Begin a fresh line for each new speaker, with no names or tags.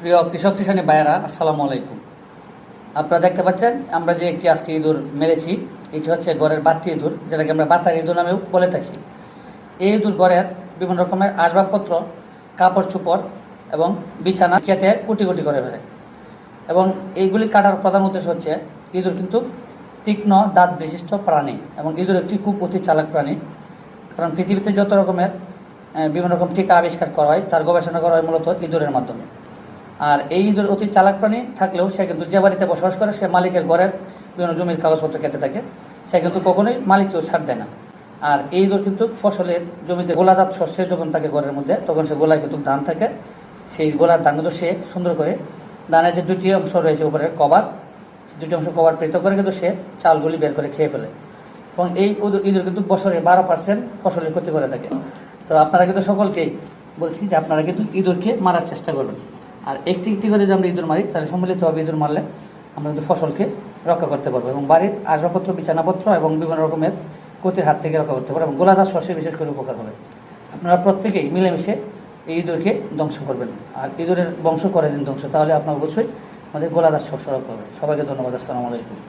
প্রিয় কৃষক কৃষাণী ভাইয়েরা, আসসালামু আলাইকুম। আপনারা দেখতে পাচ্ছেন, আমরা যে একটি আজকে ইঁদুর মেরেছি, এটি হচ্ছে গড়ের বাত্তি ইঁদুর, যেটাকে আমরা বাতার ইঁদুর নামেও বলে থাকি। এই ইঁদুর গড়ের বিভিন্ন রকমের আসবাবপত্র, কাপড় চোপড় এবং বিছানা কেটে কুটি কুটি করে ফেলে। এবং এইগুলি কাটার প্রধান উদ্দেশ্য হচ্ছে, ইঁদুর কিন্তু তীক্ষ্ণ দাঁত বিশিষ্ট প্রাণী এবং ইঁদুর একটি খুব অতি চালাক প্রাণী। কারণ পৃথিবীতে যত রকমের বিভিন্ন রকম টিকা আবিষ্কার করা হয়, তার গবেষণা করা হয় মূলত ইঁদুরের মাধ্যমে। আর এই ইঁদুর অতি চালাক প্রাণী থাকলেও সে কিন্তু যে বাড়িতে বসবাস করে, সে মালিকের ঘরের বিভিন্ন জমির কাগজপত্র কেটে থাকে। সে কিন্তু কখনোই মালিককেও ছাড় দেয় না। আর এই ইঁদুর কিন্তু ফসলের জমিতে গোলাজাত শস্যের যখন থাকে ঘরের মধ্যে, তখন সে গোলায় কিন্তু ধান থাকে। সেই গোলার ধান কিন্তু সে সুন্দর করে ধানের যে দুটি অংশ রয়েছে উপরের কভার দুটি অংশ কভার পৃথক করে কিন্তু সে চালগুলি বের করে খেয়ে ফেলে। এবং এই ইঁদুর কিন্তু বছরে বারো পার্সেন্ট ফসলের ক্ষতি করে থাকে। তো আপনারা কিন্তু সকলকেই বলছি যে আপনারা কিন্তু ইঁদুরকে মারার চেষ্টা করবেন। আর একটি একটি করে যদি আমরা ইঁদুর মারি তাহলে সম্মিলিতভাবে ইঁদুর মারলে আমরা কিন্তু ফসলকে রক্ষা করতে পারব এবং বাড়ির আসবাবপত্র, বিছানাপত্র এবং বিভিন্ন রকমের ক্ষতির হাত থেকে রক্ষা করতে পারব এবং গোলাদার শস্যে বিশেষ করে উপকার হবে। আপনারা প্রত্যেকেই মিলেমিশে এই ইঁদুরকে ধ্বংস করবেন। আর ইঁদুরের বংশ করে দিন ধ্বংস, তাহলে আপনার অবশ্যই আমাদের গোলাদার শস্য রক্ষা হবে। সবাইকে ধন্যবাদ, আসসালামু আলাইকুম।